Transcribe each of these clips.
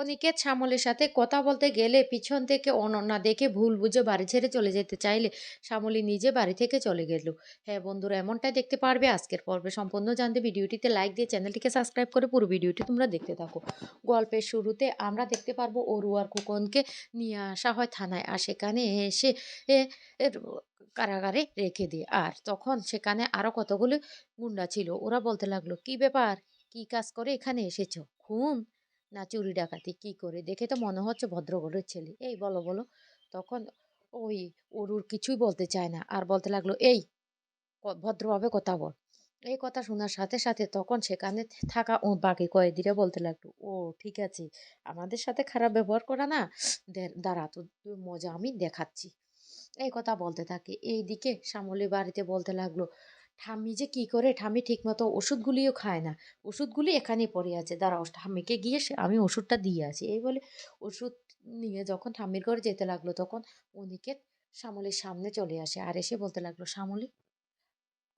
অনিকেত শ্যামলের সাথে কথা বলতে গেলে পিছন থেকে অনন্যা দেখে ভুল বুঝে বাড়ি ছেড়ে চলে যেতে চাইলে শ্যামলী নিজে বাড়ি থেকে চলে গেল। হ্যাঁ বন্ধুরা, এমনটাই দেখতে পারবে আজকের পর্বে। সম্পূর্ণ জানতে ভিডিওটিতে লাইক দিয়ে চ্যানেলটিকে সাবস্ক্রাইব করে পুরো ভিডিওটি তোমরা দেখতে থাকো। গল্পের শুরুতে আমরা দেখতে পারব অরু আর কুকনকে নিয়ে আসা হয় থানায় আর সেখানে এসে কারাগারে রেখে দিয়ে। আর তখন সেখানে আরও কতগুলো গুন্ডা ছিল, ওরা বলতে লাগল, কি ব্যাপার? কি কাজ করে এখানে এসেছ? খুন? না, চুরি ডাকাতি কি করে? দেখে তো মনে হচ্ছে ভদ্রঘরের ছেলে। এই বলো বলো। তখন ওই অরুর কিছুই বলতে চায় না। আর বলতে লাগল, এই ভদ্রভাবে কথা বল। এই কথা শোনার সাথে সাথে তখন সেখানে থাকা ও বাকি কয়েদিরা বলতে লাগল, ও, ঠিক আছে। আমাদের সাথে খারাপ ব্যবহার করা না। দাঁড়া তো মজা আমি দেখাচ্ছি। এই কথা বলতে থাকে। এইদিকে শ্যামলী বাড়িতে বলতে লাগল ঠাম্মি যে কি করে, ঠাম্মি ঠিকমতো ওষুধগুলিও খায় না। ওষুধগুলি এখানে পড়ে আছে। দাঁড়াও, ঠাম্মিকে গিয়ে সে- আমি ওষুধটা দিয়ে আসি। এই বলে ওষুধ নিয়ে যখন ঠাম্মির ঘরে যেতে লাগল, তখন অনিকেত শ্যামলীর সামনে চলে আসে। আর এসে বলতে লাগল, শ্যামলী,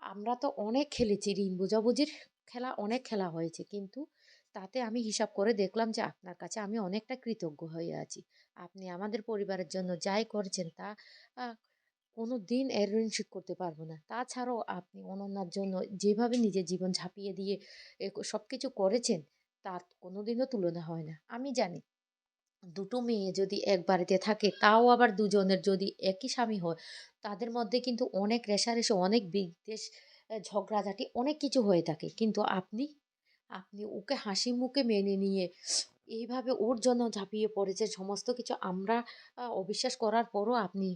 আমরা তো অনেক খেলেছি ঋণ বোঝাবুঝির খেলা অনেক খেলা হয়েছে। কিন্তু তাতে আমি হিসাব করে দেখলাম যে আপনার কাছে আমি অনেকটা কৃতজ্ঞ হয়ে আছি। আপনি আমাদের পরিবারের জন্য যাই করছেন তা কোনো দিন এর করতে পারব না। তাছাড়াও আপনি অনন্যার জন্য যেভাবে নিজের জীবন ঝাঁপিয়ে দিয়ে সব কিছু করেছেন, তার কোনো দিনও তুলনা হয় না। আমি জানি, দুটো মেয়ে যদি এক বাড়িতে থাকে, তাও আবার দুজনের যদি একই স্বামী হয়, তাদের মধ্যে কিন্তু অনেক রেষারেষি অনেক বিদ্বেষ ঝগড়াঝাটি, অনেক কিছু হয়ে থাকে। কিন্তু আপনি আপনি ওকে হাসি মুখে মেনে নিয়ে, এইভাবে ওর জন্য ঝাঁপিয়ে পড়েছে সমস্ত কিছু আমরা অবিশ্বাস করার পরও আপনি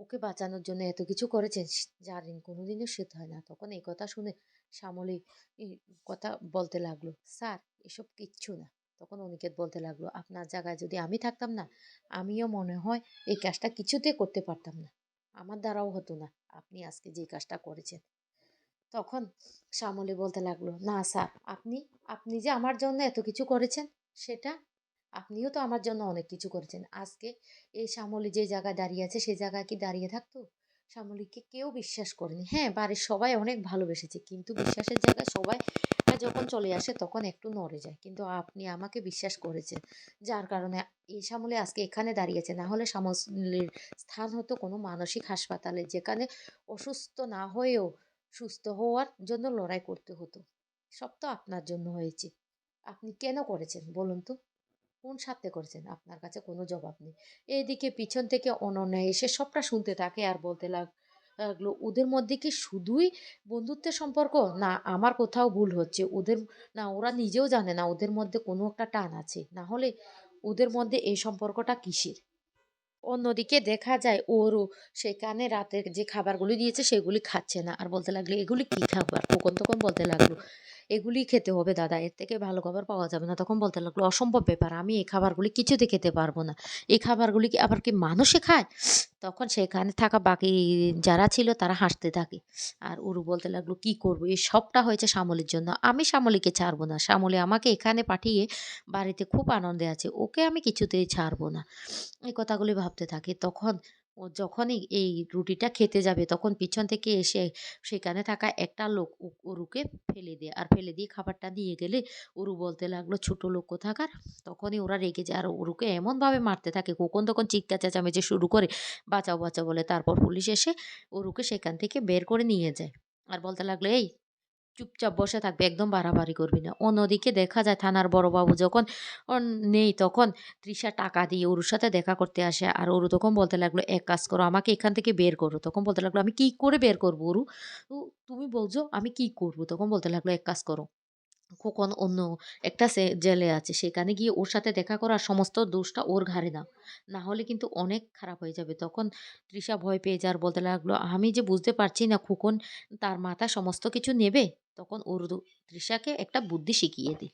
ওকে বাঁচানোর জন্য এত কিছু করেছেন? যার ঋণ কোনোদিনও শোধ হয় না। তখন এই কথা শুনে শ্যামলী কথা বলতে লাগল, স্যার, এসব কিচ্ছু না। তখন অনিকেত বলতে লাগল, আপনার জায়গায় যদি আমি থাকতাম না, আমিও মনে হয় এই কাজটা কিছুতে করতে পারতাম না। আমার দ্বারাও হতো না। আপনি আজকে যে কাজটা করেছেন। তখন শ্যামলী বলতে লাগল, না স্যার, আপনি আপনি যে আমার জন্য এত কিছু করেছেন, সেটা আপনিও তো আমার জন্য অনেক কিছু করেছেন। আজকে এই শ্যামলী যে জায়গায় দাঁড়িয়ে আছে সেই জায়গায় কি দাঁড়িয়ে থাকতো? শ্যামলীকে কেউ বিশ্বাস করেনি। হ্যাঁ বাড়ির সবাই অনেক ভালোবেসেছে, কিন্তু বিশ্বাসের জায়গায় সবাই যখন চলে আসে তখন একটু নড়ে যায়। কিন্তু আপনি আমাকে বিশ্বাস করেছেন, যার কারণে এই শ্যামলী আজকে এখানে দাঁড়িয়েছে। না হলে শ্যামলীর স্থান হতো কোনো মানসিক হাসপাতালে, যেখানে অসুস্থ না হয়েও সুস্থ হওয়ার জন্য লড়াই করতে হতো। সব তো আপনার জন্য হয়েছে। আপনি কেন করেছেন বলুন তো? কোন সাথে করেছেন? আপনার কাছে কোনো জবাব নেই। এইদিকে পিছন থেকে অনন্যা এসে সবটা শুনতে থাকে আর বলতে লাগ- লাগল, ওদের মধ্যে কি শুধুই বন্ধুত্বের সম্পর্ক? না, আমার কোথাও ভুল হচ্ছে। ওদের, না, ওরা নিজেও জানে না, ওদের মধ্যে কোনো একটা টান আছে। না হলে ওদের মধ্যে এই সম্পর্কটা কিসের? অন্যদিকে দেখা যায় ওরও সেখানে রাতে যে খাবারগুলি দিয়েছে সেগুলি খাচ্ছে না। আর বলতে লাগল, এগুলি কী খাবার? তখন তখন বলতে লাগল, এগুলি খেতে হবে দাদা, এর থেকে ভালো খাবার পাওয়া যাবে না। তখন বলতে লাগল, অসম্ভব ব্যাপার, আমি এই খাবারগুলি কিছুতে খেতে পারব না। এই খাবারগুলি কি আবার কি মানুষে খায়? তখন সেখানে থাকা বাকি যারা ছিল তারা হাসতে থাকে। আর উরু বলতে লাগল, কি করব? এই সবটা হয়েছে শ্যামলির জন্য। আমি শ্যামলিকে ছাড়বো না। শ্যামলি আমাকে এখানে পাঠিয়ে বাড়িতে খুব আনন্দে আছে। ওকে আমি কিছুতেই ছাড়বো না। এই কথাগুলি ভাবতে থাকে। তখন ও যখনই এই রুটিটা খেতে যাবে তখন পিছন থেকে এসে সেখানে থাকা একটা লোক উরুকে ফেলে দেয়। আর ফেলে দিয়ে খাবারটা দিয়ে গেলে উরু বলতে লাগল, ছোটো লোক কোথাকার? তখনই ওরা রেগে যায়। আর ওরুকে এমনভাবে মারতে থাকে, কখন তখন চিৎকার চেঁচামেচি শুরু করে, বাঁচাও বাঁচাও বলে। তারপর পুলিশ এসে উরুকে সেখান থেকে বের করে নিয়ে যায়। আর বলতে লাগল, এই চুপচাপ বসে থাকবে একদম বাড়াবাড়ি করবি না। অন্যদিকে দেখা যায় থানার বড়বাবু যখন নেই তখন তৃষা টাকা দিয়ে ওর সাথে দেখা করতে আসে। আর ওরু তখন বলতে লাগল এক কাজ করো আমাকে এখান থেকে বের করো। তখন বলতে লাগল আমি কি করে বের করব ওরু? "উ, তুমি বলছো আমি কি করব? তখন বলতে লাগল এক কাজ করো খোকন অন্য একটা জেলে আছে সেখানে গিয়ে ওর সাথে দেখা করার সমস্ত দোষটা ওর ঘাড়ে দাও না হলে কিন্তু অনেক খারাপ হয়ে যাবে। তখন তৃষা ভয় পেয়ে যার বলতে লাগল আমি যে বুঝতে পারছি না খোকন তার মাথা সমস্ত কিছু নেবে তখন ওর দু- তৃষাকে একটা বুদ্ধি শিখিয়ে দিই।